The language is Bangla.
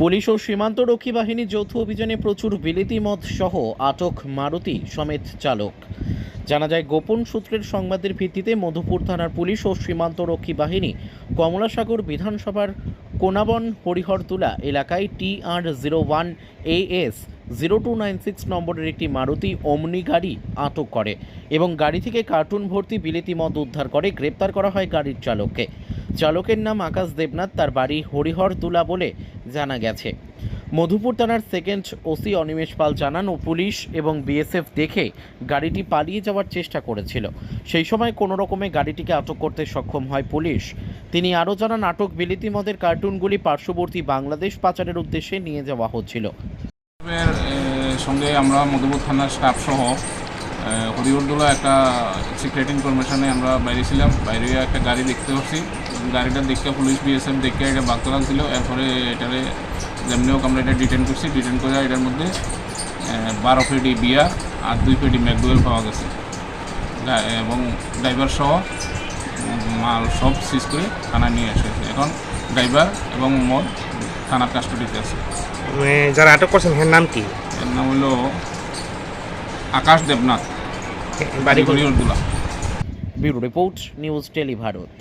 পুলিশ ও সীমান্তরক্ষী বাহিনীর যৌথ অভিযানে প্রচুর বিলেতি মদ সহ আটক মারুতি সমেত চালক। জানা যায়, গোপন সূত্রের সংবাদের ভিত্তিতে মধুপুর থানার পুলিশ ও সীমান্তরক্ষী বাহিনী কমলাসাগর বিধানসভার কোনাবন হরিহরতুলা এলাকায় T R zero one A S zero two nine six নম্বরের একটি মারুতি ওমনি গাড়ি আটক করে এবং গাড়ি থেকে কার্টুন ভর্তি বিলিতি মদ উদ্ধার করে গ্রেপ্তার করা হয় গাড়ির চালককে। চালকের নাম আকাশ দেবনাথ, তার বাড়ি হরিহরতুলা বলে জানা গেছে। মধুপুর থানার সেকেন্ড ওসি অনিমেষ পাল জানান, ও পুলিশ এবং বিএসএফ দেখে গাড়িটি পালিয়ে যাওয়ার চেষ্টা করেছিল। সেই সময় কোনো রকমে গাড়িটিকে আটক করতে সক্ষম হয় পুলিশ। তিনি আরও জানান, আটক বিলিতি মদের কার্টুনগুলি পার্শ্ববর্তী বাংলাদেশ পাচারের উদ্দেশ্যে নিয়ে যাওয়া হচ্ছিল। সঙ্গে আমরা মধুপুর থানার স্টাফ সহ হরিহরদোলা একটা সিক্রেট ইনফরমেশনে আমরা বাইরে ছিলাম। বাইরে একটা গাড়ি দেখতে পাচ্ছি। গাড়িটা দেখতে পুলিশ বিএসএফ দেখে এটা বাগতলা ছিল এরপরে এটারে যেমনি হোক আমরা এটা ডিটেন করছি। ডিটেন করে এটার মধ্যে বারো পেটি বিয়ার আর দুই পেটি ম্যাকডুয়েল পাওয়া গেছে। এবং ড্রাইভার সহ মাল সব সিজ করে থানায় নিয়ে এসেছে এখন ড্রাইভার এবং মদ থানার কাস্টডিতে আছে। মানে যারা আটক করছেন হ্যাঁ নাম কি? এর নাম হলো আকাশ দেবনাথ। বাড়ি Hariharadula bureau report news Tele Bharat.